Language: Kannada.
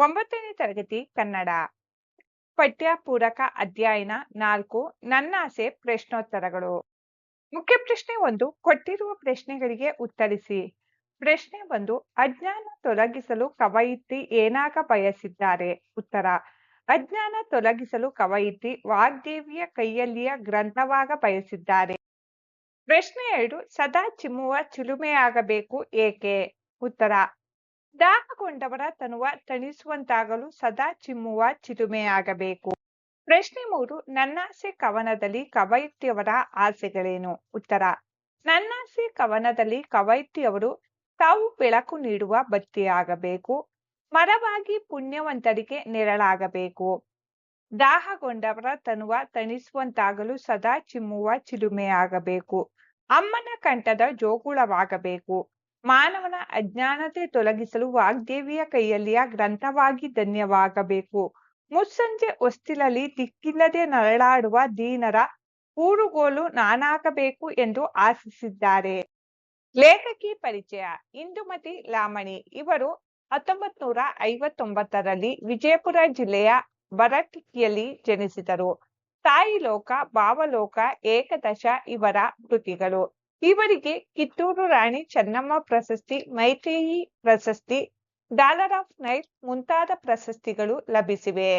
ಒಂಬತ್ತನೇ ತರಗತಿ ಕನ್ನಡ. ಪಠ್ಯ ಪೂರಕ ಅಧ್ಯಯನ ನಾಲ್ಕು ನನ್ನಾಸೆ ಪ್ರಶ್ನೋತ್ತರಗಳು. ಮುಖ್ಯ ಪ್ರಶ್ನೆ ಒಂದು, ಕೊಟ್ಟಿರುವ ಪ್ರಶ್ನೆಗಳಿಗೆ ಉತ್ತರಿಸಿ. ಪ್ರಶ್ನೆ ಒಂದು, ಅಜ್ಞಾನ ತೊಲಗಿಸಲು ಕವಯಿತ್ರಿ ಏನಾಗ ಬಯಸಿದ್ದಾರೆ? ಉತ್ತರ, ಅಜ್ಞಾನ ತೊಲಗಿಸಲು ಕವಯಿತ್ರಿ ವಾಗ್ದೇವಿಯ ಕೈಯಲ್ಲಿಯ ಗ್ರಂಥವಾಗ ಬಯಸಿದ್ದಾರೆ. ಪ್ರಶ್ನೆ ಎರಡು, ಸದಾ ಚಿಮ್ಮುವ ಚಿಲುಮೆಯಾಗಬೇಕು ಏಕೆ? ಉತ್ತರ ದಾಹಗೊಂಡವರ ತನುವ ತಣಿಸುವಂತಾಗಲು ಸದಾ ಚಿಮ್ಮುವ ಚಿಲುಮೆಯಾಗಬೇಕು. ಪ್ರಶ್ನೆ ಮೂರು, ನನ್ನಾಸೆ ಕವನದಲ್ಲಿ ಕವಯಿತ್ರಿಯವರ ಆಸೆಗಳೇನು? ಉತ್ತರ, ನನ್ನಾಸೆ ಕವನದಲ್ಲಿ ಕವಯಿತ್ರಿಯವರು ತಾವು ಬೆಳಕು ನೀಡುವ ಬತ್ತಿಯಾಗಬೇಕು ಮರವಾಗಿ ಪುಣ್ಯವಂತರಿಗೆ ನೆರಳಾಗಬೇಕು. ದಾಹಗೊಂಡವರ ತನುವ ತಣಿಸುವಂತಾಗಲು ಸದಾ ಚಿಮ್ಮುವ ಚಿಲುಮೆಯಾಗಬೇಕು. ಅಮ್ಮನ ಕಂಠದ ಜೋಗುಳವಾಗಬೇಕು. ಮಾನವನ ಅಜ್ಞಾನತೆ ತೊಲಗಿಸಲು ವಾಗ್ದೇವಿಯ ಕೈಯಲ್ಲಿಯ ಗ್ರಂಥವಾಗಿ ಧನ್ಯವಾಗಬೇಕು. ಮುಸ್ಸಂಜೆ ಹೊಸ್ತಿಲಲ್ಲಿ ದಿಕ್ಕಿಲ್ಲದೆ ನರಳಾಡುವ ದೀನರ ಊರುಗೋಲು ನಾನಾಗಬೇಕು ಎಂದು ಆಶಿಸಿದ್ದಾರೆ. ಲೇಖಕಿ ಪರಿಚಯ, ಇಂದುಮತಿ ಲಾಮಣಿ. ಇವರು ಹತ್ತೊಂಬತ್ ನೂರ ಐವತ್ತೊಂಬತ್ತರಲ್ಲಿ ವಿಜಯಪುರ ಜಿಲ್ಲೆಯ ಬರಟಿಕಿಯಲ್ಲಿ ಜನಿಸಿದರು. ತಾಯಿ ಲೋಕ ಭಾವಲೋಕ, ಏಕದಶ ಇವರ ಕೃತಿಗಳು. ಇವರಿಗೆ ಕಿತ್ತೂರು ರಾಣಿ ಚೆನ್ನಮ್ಮ ಪ್ರಶಸ್ತಿ ಮೈತ್ರೇಯಿ ಪ್ರಶಸ್ತಿ ಡಾಲರ್ ಆಫ್ ನೈಟ್ ಮುಂತಾದ ಪ್ರಶಸ್ತಿಗಳು ಲಭಿಸಿವೆ.